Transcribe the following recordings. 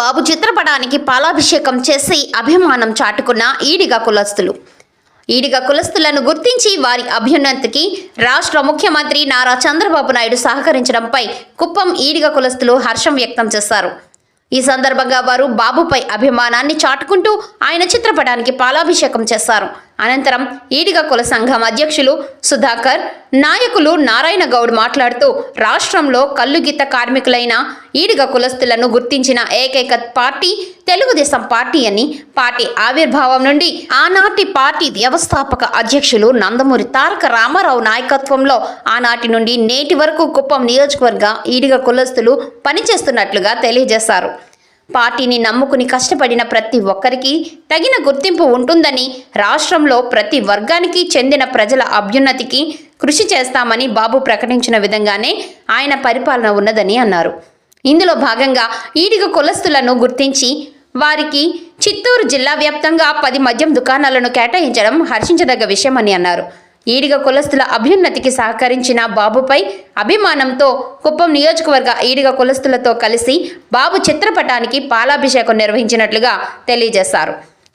బాబు చిత్రపటానికి పాలాభిషేకం చేసి అభిమానం చాటుకున్న ఈడిగ కులస్తులు. ఈడిగ కులస్తులను గుర్తించి వారి అభ్యున్నతికి రాష్ట్ర ముఖ్యమంత్రి నారా చంద్రబాబు నాయుడు సహకరించడంపై కుప్పం ఈడిగ కులస్తులు హర్షం వ్యక్తం చేశారు. ఈ సందర్భంగా వారు బాబుపై అభిమానాన్ని చాటుకుంటూ ఆయన చిత్రపటానికి పాలాభిషేకం చేశారు. అనంతరం ఈడిగ కుల సంఘం అధ్యక్షులు సుధాకర్ నాయకులు నారాయణ గౌడ్ మాట్లాడుతూ రాష్ట్రంలో కల్లుగీత కార్మికులైన ఈడిగ కులస్తులను గుర్తించిన ఏకైక పార్టీ తెలుగుదేశం పార్టీ అని పార్టీ ఆవిర్భావం నుండి ఆనాటి పార్టీ వ్యవస్థాపక అధ్యక్షులు నందమూరి తారక రామారావు నాయకత్వంలో ఆనాటి నుండి నేటి వరకు కుప్పం నియోజకవర్గ ఈడిగ కులస్తులు పనిచేస్తున్నట్లుగా తెలియజేశారు. పార్టీని నమ్ముకుని కష్టపడిన ప్రతి ఒక్కరికి తగిన గుర్తింపు ఉంటుందని రాష్ట్రంలో ప్రతి వర్గానికి చెందిన ప్రజల అభ్యున్నతికి కృషి చేస్తామని బాబు ప్రకటించిన విధంగానే ఆయన పరిపాలన ఉన్నదని అన్నారు. ఇందులో భాగంగా ఈడిగ కులస్తులను గుర్తించి వారికి చిత్తూరు జిల్లా వ్యాప్తంగా పది మద్యం దుకాణాలను కేటాయించడం హర్షించదగ్గ విషయమని అన్నారు. ఈడిగ కులస్తుల అభ్యున్నతికి సహకరించిన బాబుపై అభిమానంతో కుప్పం నియోజకవర్గ ఈడిగ కులస్తులతో కలిసి బాబు చిత్రపటానికి పాలాభిషేకం నిర్వహించినట్లుగా తెలియజేశారు.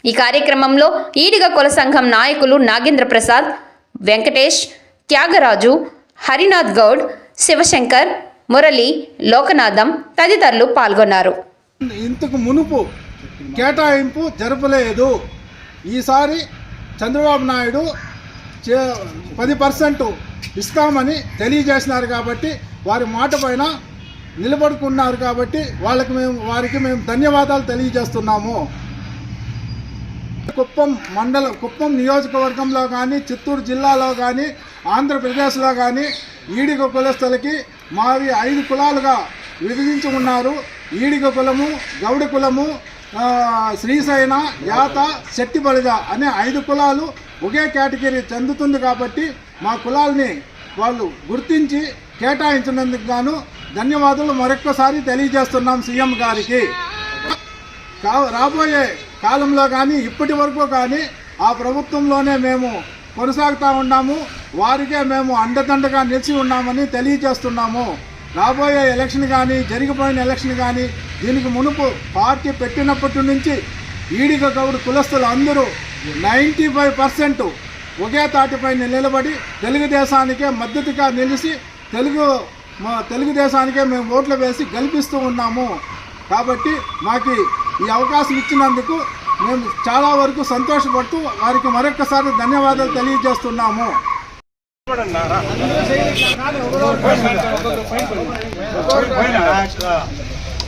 ఈ కార్యక్రమంలో ఈడిగ కుల సంఘం నాయకులు నాగేంద్ర ప్రసాద్ వెంకటేష్ త్యాగరాజు హరినాథ్ గౌడ్ శివశంకర్ మురళి లోకనాథం తదితరులు పాల్గొన్నారు. ఇంతకు మునుపు కేటాయింపు జరపలేదు. ఈసారి చంద్రబాబు నాయుడు చే పది పర్సెంట్ ఇస్తామని తెలియజేసినారు కాబట్టి వారి మాట పైన నిలబడుకున్నారు కాబట్టి వాళ్ళకి మేము వారికి మేము ధన్యవాదాలు తెలియజేస్తున్నాము. కుప్పం మండలం కుప్పం నియోజకవర్గంలో కానీ చిత్తూరు జిల్లాలో కానీ ఆంధ్రప్రదేశ్లో కానీ ఈడిగ కులస్తులకి మావి ఐదు కులాలుగా విభజించి ఉన్నారు. ఈడిగ కులము గౌడ కులము శ్రీశైన యాత శెట్టిబలిజ అనే ఐదు కులాలు ఒకే కేటగిరీ చెందుతుంది కాబట్టి మా కులాల్ని వాళ్ళు గుర్తించి కేటాయించినందుకు గాను ధన్యవాదాలు మరొక్కసారి తెలియజేస్తున్నాం సీఎం గారికి. కా- రాబోయే కాలంలో కానీ ఇప్పటి వరకు కానీ ఆ ప్రభుత్వంలోనే మేము కొనసాగుతూ ఉన్నాము. వారికే మేము అండదండగా నిలిచి ఉన్నామని తెలియజేస్తున్నాము. రాబోయే ఎలక్షన్ కానీ జరిగిపోయిన ఎలక్షన్ కానీ దీనికి మునుపు పార్టీ పెట్టినప్పటి నుంచి ఈడిగ గౌడు కులస్తులు అందరూ నైంటీ ఫైవ్ పర్సెంట్ ఒకే తాటిపై నిలబడి తెలుగుదేశానికే మద్దతుగా నిలిచి తెలుగు మా తెలుగుదేశానికే మేము ఓట్లు వేసి గెలిపిస్తూ ఉన్నాము. కాబట్టి మాకు ఈ అవకాశం ఇచ్చినందుకు మేము చాలా వరకు సంతోషపడుతూ వారికి మరొకసారి ధన్యవాదాలు తెలియజేస్తున్నాము.